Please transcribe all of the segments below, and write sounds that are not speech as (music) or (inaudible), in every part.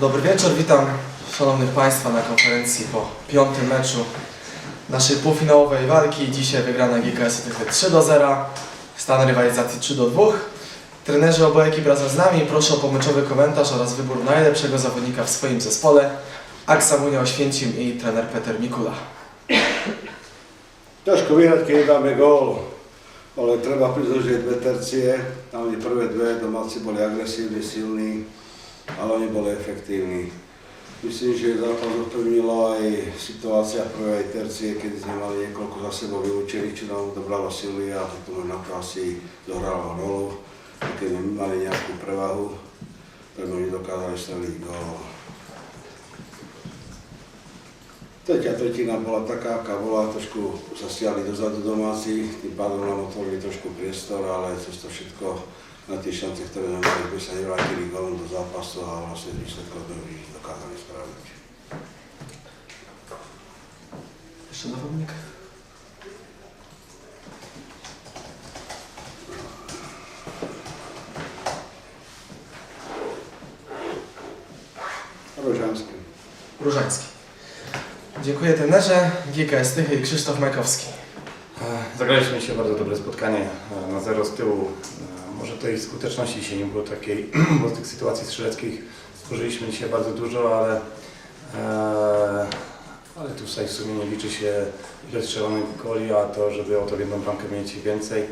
Dobry wieczór, witam szanownych Państwa na konferencji po piątym meczu naszej półfinałowej walki. Dzisiaj wygrana GKS Tychy 3 do 0, stan rywalizacji 3 do 2. Trenerzy obu ekip razem z nami proszę o pomyczowy komentarz oraz wybór najlepszego zawodnika w swoim zespole. Aksamunia Oświęcim i trener Peter Mikula. Ťažko vyhrať, keď nedáme gól, ale treba priznať, že dve tercie, hlavne prvé dve, domáci boli agresívni, silní, ale oni boli efektívni. Myslím, že zápas ovplyvnila aj situácia prvej tercie, kedy sme mali niekoľko za sebou vylúčených, čo nám dobralo sily a to možno to asi zohralo rolu. Keď sme mali nejakú prevahu, tak oni dokázali streliť gól. Tretia tretina bola taká, aká bola, trošku sa stiahli dozadu domáci, tým pádom nám otvorili trošku priestor, ale cez to všetko na sme sa nevrátili golom do zápasu a výsledkov sme už nič dokázali spraviť. Jeszcze zawodnik? Rožanské. Różański. Dziękuję trenerze, GKS Tychy i Krzysztof Majkowski. Zagraliśmy dzisiaj bardzo dobre spotkanie e, na zero z tyłu. E, Może tej skuteczności dzisiaj nie było takiej, (clears throat) bo z tych sytuacji strzeleckich stworzyliśmy dzisiaj bardzo dużo, ale, e, ale tutaj w sumie nie liczy się ile strzelonych goli, a to, żeby o to jedną bramkę mieć więcej.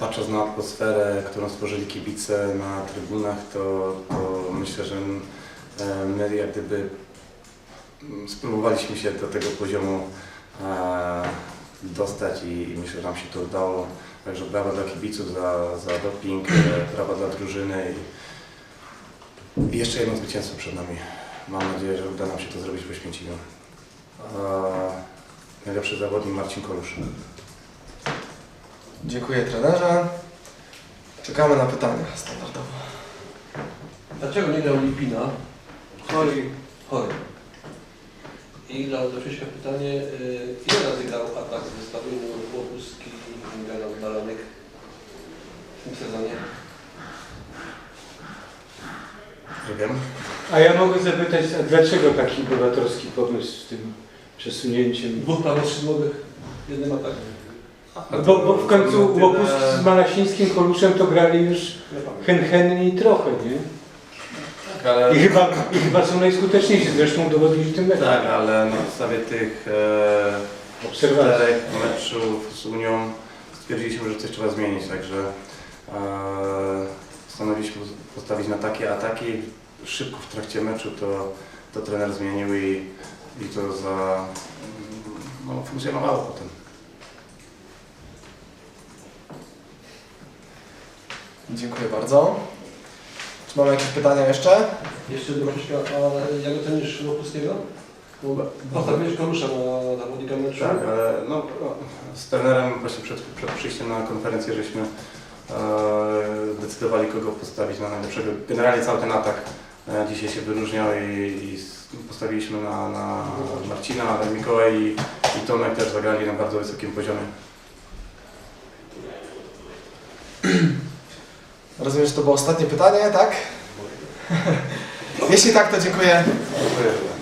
Patrząc na atmosferę, którą stworzyli kibice na trybunach, to, to myślę, że my jak gdyby mm, spróbowaliśmy się do tego poziomu dostać i, myślę, że nam się to udało. Także brawa dla kibiców za, za doping, e, brawa dla drużyny i, i jeszcze jedno zwycięstwo przed nami. Mam nadzieję, że uda nam się to zrobić w Oświęcimiu. E, najlepszy zawodnik Marcin Kolusz. Dziękuję trenerze. Czekamy na pytania standardowo. Dlaczego nie grał Lipina? Chory. Chory. I dla Dofieszka pytanie, y, ile razy grał atak w zestawieniu Łopuski i Gana Balanek w tym sezonie? Nie wiem. A ja mogę zapytać, a dlaczego taki bohaterski pomysł z tym przesunięciem? Dwóch prawoskrzydłowych w jednym ataku. Bo, bo w końcu Łopus z Malasińskim Koluszem to grali już pamiętam. hen-hennie i trochę, nie? Tak, ale, I chyba, I chyba są najskuteczniejsi, zresztą udowodnili w tym meczu. tak, ale na podstawie tych e, Obserwacji. czterech meczów z Unią stwierdziliśmy, że coś trzeba zmienić, także e, postanowiliśmy postawić na takie ataki. Szybko w trakcie meczu to, to trener zmienił i, i to za, no, funkcjonowało potem. Dziękuję bardzo. Czy mamy jakieś pytania jeszcze? Jeszcze do Dofieszka, a jak ocenisz Łopuskiego? Postawiłeś Kolusza na zawodnika meczu. Tak, ale no, z trenerem właśnie przed, przed przyjściem na konferencję żeśmy e, decydowali kogo postawić na najlepszego. Generalnie cały ten atak e, dzisiaj się wyróżniał i, i postawiliśmy na, na Marcina, na Mikołaj i, i Tomek też zagrali na bardzo wysokim poziomie. Rozumiem, że to było ostatnie pytanie, tak? (laughs) Jeśli tak, to dziękuję Dziękuję.